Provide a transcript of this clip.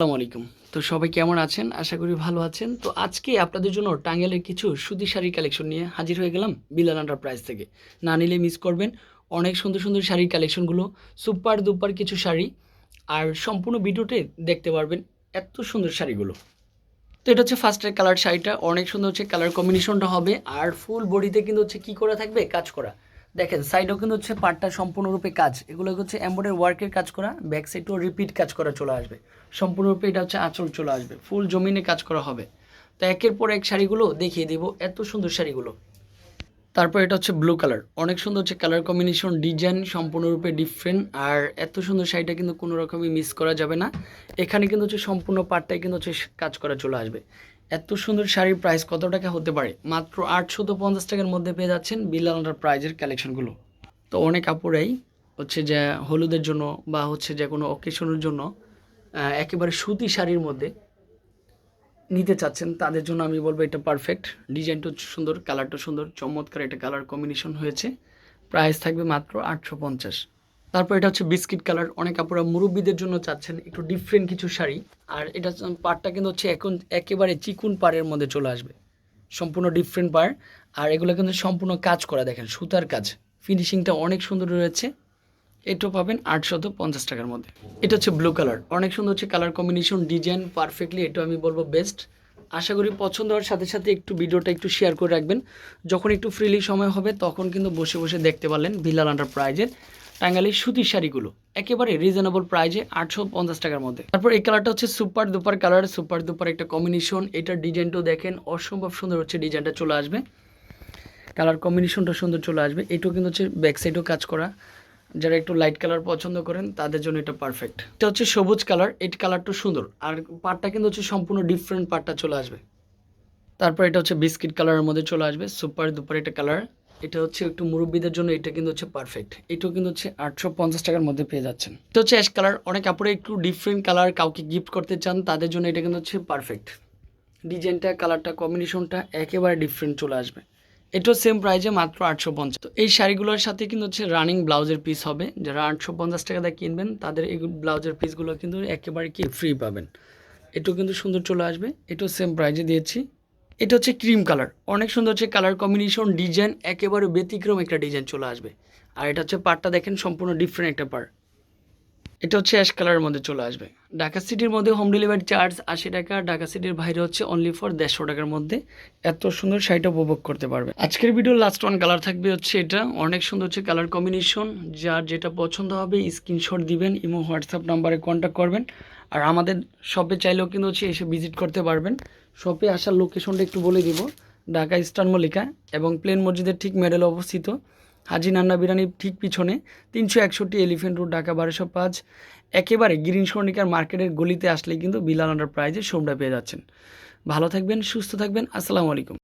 আসসালামু আলাইকুম। তো সবাই কেমন আছেন? আশা করি ভালো আছেন। তো আজকে আপনাদের জন্য টাঙ্গেলের কিছু সুতি শাড়ির কালেকশন নিয়ে হাজির হয়ে গেলাম বিলাল প্রাইস থেকে। না নিলে মিস করবেন। অনেক সুন্দর সুন্দর শাড়ির কালেকশনগুলো, সুপার দুপার কিছু শাড়ি। আর সম্পূর্ণ ভিডিওতে দেখতে পারবেন এত সুন্দর শাড়িগুলো। তো এটা হচ্ছে ফার্স্টের কালার শাড়িটা। অনেক সুন্দর হচ্ছে কালার কম্বিনেশনটা হবে। আর ফুল বডিতে কিন্তু হচ্ছে কী করা থাকবে? কাজ করা। দেখেন সাইডও কিন্তু হচ্ছে পার্টটা সম্পূর্ণরূপে কাজ। এগুলো হচ্ছে এম্বয়ডারি ওয়ার্কের কাজ করা ব্যাক সাইডও রিপিট কাজ করা চলে আসবে। সম্পূর্ণরূপে এটা হচ্ছে আঁচল চলে আসবে ফুল জমিনে কাজ করা হবে। তো একের পর এক শাড়িগুলো দেখিয়ে দিব, এত সুন্দর শাড়িগুলো। তারপর এটা হচ্ছে ব্লু কালার অনেক সুন্দর হচ্ছে কালার কম্বিনেশন ডিজাইন সম্পূর্ণরূপে ডিফারেন্ট আর এত সুন্দর শাড়িটা কিন্তু কোনো রকমই মিস করা যাবে না। এখানে কিন্তু হচ্ছে সম্পূর্ণ পার্টটাই কিন্তু হচ্ছে কাজ করা চলে আসবে। এত সুন্দর শাড়ির প্রাইস কত টাকা হতে পারে? মাত্র আটশো তো পঞ্চাশ টাকার মধ্যে পেয়ে যাচ্ছেন বিলালার প্রাইজের কালেকশনগুলো তো অনেক আপুরাই হচ্ছে যে হলুদের জন্য বা হচ্ছে যে কোনো অকেশনের জন্য একেবারে সুতি শাড়ির মধ্যে নিতে চাচ্ছেন। তাদের জন্য আমি বলব এটা পারফেক্ট ডিজাইনটা সুন্দর কালারটা সুন্দর, চমৎকার একটা কালার কম্বিনেশন হয়েছে। প্রাইস থাকবে মাত্র আটশো পঞ্চাশ। তারপর এটা হচ্ছে বিস্কিট কালার। অনেক আপুরা মুরব্বীদের জন্য চাচ্ছেন একটু ডিফারেন্ট কিছু শাড়ি। আর এটা পাড়টা কিন্তু হচ্ছে এখন একেবারে চিকুন পাড়ের মধ্যে চলে আসবে। সম্পূর্ণ ডিফারেন্ট পাড়। আর এগুলো কিন্তু সম্পূর্ণ কাজ করা, দেখেন, সুতার কাজ। ফিনিশিংটা অনেক সুন্দর রয়েছে। এটাও পাবেন আটশত পঞ্চাশ টাকার মধ্যে। এটা হচ্ছে ব্লু কালার অনেক সুন্দর হচ্ছে কালার কম্বিনেশন ডিজাইন পারফেক্টলি এটা আমি বলব বেস্ট আশা করি পছন্দ হওয়ার সাথে সাথে একটু ভিডিওটা একটু শেয়ার করে রাখবেন। যখন একটু ফ্রিলি সময় হবে, তখন কিন্তু বসে বসে দেখতে পারলেন বিলাল আন্ডার প্রাইজের টাঙ্গালির সুতির শাড়িগুলো। একেবারে রিজনেবল প্রাইজে আটশো পঞ্চাশ টাকার মধ্যে। তারপর এই কালারটা হচ্ছে super duper colour super duper একটা কম্বিনেশন এটার ডিজাইনটাও দেখেন, অসম্ভব সুন্দর হচ্ছে ডিজাইনটা চলে আসবে। কালার কম্বিনেশনটা সুন্দর চলে আসবে। এটাও কিন্তু হচ্ছে ব্যাক সাইডেও কাজ করা। যারা একটু লাইট কালার পছন্দ করেন, তাদের জন্য এটা পারফেক্ট এটা হচ্ছে সবুজ কালার এই কালারটা সুন্দর। আর পাটটা কিন্তু হচ্ছে সম্পূর্ণ ডিফারেন্ট পাটটা চলে আসবে। তারপর এটা হচ্ছে বিস্কিট কালারের মধ্যে চলে আসবে। সুপার দুপার একটা কালার এটা হচ্ছে একটু মুরব্বীদের জন্য, এটা কিন্তু হচ্ছে পারফেক্ট এটাও কিন্তু হচ্ছে আটশো পঞ্চাশ টাকার মধ্যে পেয়ে যাচ্ছেন। এটা হচ্ছে অ্যাশ কালার অনেক কাপড়ে একটু ডিফারেন্ট কালার কাউকে গিফট করতে চান, তাদের জন্য এটা কিন্তু হচ্ছে পারফেক্ট ডিজাইনটা কালারটা কম্বিনেশনটা একেবারে ডিফারেন্ট চলে আসবে। এটাও সেম প্রাইজে মাত্র আটশো পঞ্চাশ। তো এই শাড়িগুলোর সাথে কিন্তু হচ্ছে রানিং ব্লাউজের পিস হবে। যারা আটশো পঞ্চাশ টাকা দিয়ে কিনবেন, তাদের এই ব্লাউজের পিসগুলো কিন্তু একেবারে কি ফ্রি পাবেন। এটাও কিন্তু সুন্দর চলে আসবে। এটাও সেম প্রাইজে দিয়েছি। এটা হচ্ছে ক্রিম কালার অনেক সুন্দর হচ্ছে কালার কম্বিনেশন ডিজাইন একেবারে ব্যতিক্রম একটা ডিজাইন চলে আসবে। আর এটা হচ্ছে পার্টটা দেখেন, সম্পূর্ণ ডিফারেন্ট একটা পার্ট এটা হচ্ছে অ্যাশ কালারের মধ্যে চলে আসবে। ঢাকা সিটির মধ্যে হোম ডেলিভারি চার্জ আশি টাকা, ঢাকা সিটির বাইরে হচ্ছে অনলি ফর দেড়শো টাকার মধ্যে। এত সুন্দর শাড়িটা উপভোগ করতে পারবে। আজকের ভিডিও লাস্ট ওয়ান কালার থাকবে হচ্ছে এটা। অনেক সুন্দর হচ্ছে কালার কম্বিনেশন যার যেটা পছন্দ হবে স্ক্রিনশট দিবেন, ইমো, হোয়াটসঅ্যাপ নাম্বারে কন্ট্যাক্ট করবেন। আর আমাদের শপে চাইলেও কিন্তু হচ্ছে এসে ভিজিট করতে পারবেন। শপে আসার লোকেশনটা একটু বলে দিব। ঢাকা ইস্টার্ন মল্লিকা এবং প্লেন মসজিদের ঠিক মেডেলে অবস্থিত। হাজি নান্না বিরানির ঠিক পিছনে। তিনশো একষট্টি এলিফেন্ট রোড ঢাকা বারোশো পাঁচ। একেবারে গ্রিন সর্ণিকার মার্কেটের গলিতে আসলে কিন্তু বিলাল আন্ডার প্রাইজে শোমটা পেয়ে যাচ্ছেন। ভালো থাকবেন, সুস্থ থাকবেন। আসসালামু আলাইকুম।